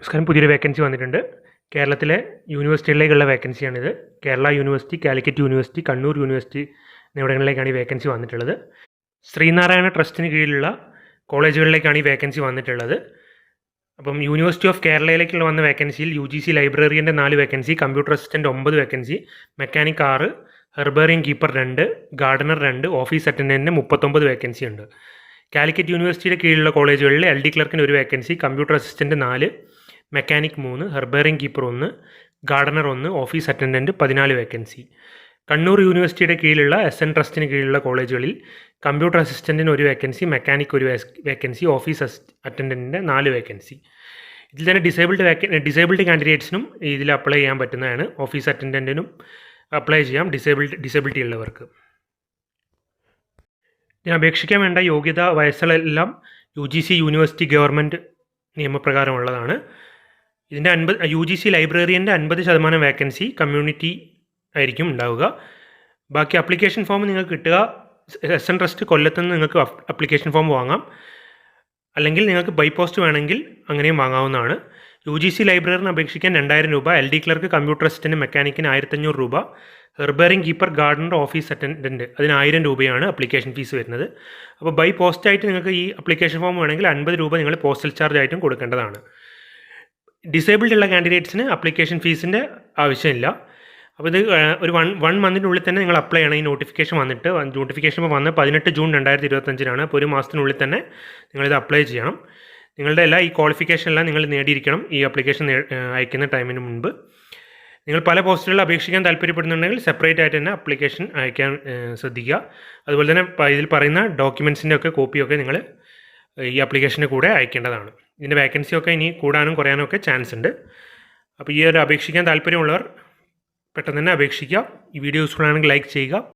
നമസ്കാരം. പുതിയൊരു വേക്കൻസി വന്നിട്ടുണ്ട്. കേരളത്തിലെ യൂണിവേഴ്സിറ്റികളിലേക്കുള്ള വേക്കൻസിയാണിത് Kerala university Calicut university Kannur university എന്നിവിടങ്ങളിലേക്കാണ് ഈ വേക്കൻസി വന്നിട്ടുള്ളത്. ശ്രീനാരായണ ട്രസ്റ്റിന് കീഴിലുള്ള കോളേജുകളിലേക്കാണ് ഈ വേക്കൻസി വന്നിട്ടുള്ളത്. അപ്പം യൂണിവേഴ്സിറ്റി ഓഫ് കേരളയിലേക്കുള്ള വന്ന വേക്കൻസിയിൽ യു ജി സി ലൈബ്രറിയന്റെ നാല് വേക്കൻസി കമ്പ്യൂട്ടർ അസിസ്റ്റന്റ് ഒമ്പത് വേക്കൻസി മെക്കാനിക് ആറ് ഹെർബേറിയം കീപ്പർ രണ്ട് ഗാർഡനർ രണ്ട് ഓഫീസ് അറ്റൻഡന്റിന് മുപ്പത്തൊമ്പത് വേക്കൻസി ഉണ്ട്. കാലിക്കറ്റ് യൂണിവേഴ്സിറ്റിയുടെ കീഴിലുള്ള കോളേജുകളിൽ എൽ ഡി ക്ലർക്കിന് ഒരു വേക്കൻസി കമ്പ്യൂട്ടർ അസിസ്റ്റന്റ് നാല് മെക്കാനിക് മൂന്ന് ഹെർബേറിയം കീപ്പർ ഒന്ന് ഗാർഡനർ ഒന്ന് ഓഫീസ് അറ്റൻഡന്റ് പതിനാല് വേക്കൻസി. കണ്ണൂർ യൂണിവേഴ്സിറ്റിയുടെ കീഴിലുള്ള എസ് എൻ ട്രസ്റ്റിന് കീഴിലുള്ള കോളേജുകളിൽ കമ്പ്യൂട്ടർ അസിസ്റ്റന്റിന് ഒരു വേക്കൻസി മെക്കാനിക് ഒരു വേക്കൻസി ഓഫീസ് അറ്റൻഡന്റിന്റെ നാല് വേക്കൻസി. ഇതിൽ തന്നെ ഡിസേബിൾഡ് വേക്ക ഡിസേബിൾഡ് കാൻഡിഡേറ്റ്സിനും ഇതിൽ അപ്ലൈ ചെയ്യാൻ പറ്റുന്നതാണ്. ഓഫീസ് അറ്റൻഡന്റിനും അപ്ലൈ ചെയ്യാം ഡിസേബിൾഡ് ഡിസേബിലിറ്റി ഉള്ളവർക്ക്. ഇതിന് അപേക്ഷിക്കാൻ വേണ്ട യോഗ്യത വയസ്സുകളെല്ലാം U G C university government നിയമപ്രകാരമുള്ളതാണ് ഇതിന്റെ അൻപത് യു ജി സി ലൈബ്രറിയന്റെ അൻപത് ശതമാനം വേക്കൻസി കമ്മ്യൂണിറ്റി ആയിരിക്കും ഉണ്ടാവുക. ബാക്കി അപ്ലിക്കേഷൻ ഫോം നിങ്ങൾക്ക് കിട്ടുക. എസ് എൻ ട്രസ്റ്റ് കൊല്ലത്തുനിന്ന് നിങ്ങൾക്ക് അപ്ലിക്കേഷൻ ഫോം വാങ്ങാം. അല്ലെങ്കിൽ നിങ്ങൾക്ക് ബൈ പോസ്റ്റ് വേണമെങ്കിൽ അങ്ങനെയും വാങ്ങാവുന്നതാണ്. യു ജി സി ലൈബ്രറിന് അപേക്ഷിക്കാൻ രണ്ടായിരം രൂപ. L D clerk computer assistant മെക്കാനിക്കിന് ആയിരത്തഞ്ഞൂറ് രൂപ. Herbarium keeper gardener office attendant അതിന് ആയിരം രൂപയാണ് അപ്ലിക്കേഷൻ ഫീസ് വരുന്നത്. അപ്പോൾ ബൈ പോസ്റ്റായിട്ട് നിങ്ങൾക്ക് ഈ അപ്ലിക്കേഷൻ ഫോം വേണമെങ്കിൽ അൻപത് രൂപ നിങ്ങൾ പോസ്റ്റൽ ചാർജ് ആയിട്ടും കൊടുക്കേണ്ടതാണ്. ഡിസേബിൾഡ് ഉള്ള കാൻഡിഡേറ്റ്സിന് അപ്ലിക്കേഷൻ ഫീസിന്റെ ആവശ്യമില്ല. അപ്പോൾ ഇത് ഒരു വൺ വൺ മന്തിനുള്ളിൽ തന്നെ നിങ്ങൾ അപ്ലൈ ചെയ്യണം. ഈ നോട്ടിഫിക്കേഷൻ വന്നിട്ട് നോട്ടിഫിക്കേഷൻ വന്ന് പതിനെട്ട് ജൂൺ രണ്ടായിരത്തി ഇരുപത്തഞ്ചിനാണ് അപ്പോൾ ഒരു മാസത്തിനുള്ളിൽ തന്നെ നിങ്ങളിത് അപ്ലൈ ചെയ്യണം. നിങ്ങളുടെ എല്ലാ ഈ ക്വാളിഫിക്കേഷൻ എല്ലാം നിങ്ങൾ നേടിയിരിക്കണം ഈ അപ്ലിക്കേഷൻ അയക്കുന്ന ടൈമിന് മുൻപ്. നിങ്ങൾ പല പോസ്റ്റുകളിൽ അപേക്ഷിക്കാൻ താല്പര്യപ്പെടുന്നുണ്ടെങ്കിൽ സെപ്പറേറ്റ് ആയിട്ട് തന്നെ അപ്ലിക്കേഷൻ അയക്കാൻ ശ്രദ്ധിക്കുക. അതുപോലെ തന്നെ ഇതിൽ പറയുന്ന ഡോക്യുമെൻസിന്റെ ഒക്കെ കോപ്പിയൊക്കെ നിങ്ങൾ ഈ അപ്ലിക്കേഷന്റെ കൂടെ അയക്കേണ്ടതാണ്. ഇതിന്റെ വേക്കൻസിയൊക്കെ ഇനി കൂടാനും കുറയാനും ഒക്കെ ചാൻസ് ഉണ്ട്. അപ്പോൾ ഈ ഒരു അപേക്ഷിക്കാൻ താല്പര്യമുള്ളവർ പെട്ടെന്ന് തന്നെ അപേക്ഷിക്കുക. ഈ വീഡിയോ യൂസ്ഫുൾ ആണെങ്കിൽ ലൈക്ക് ചെയ്യുക.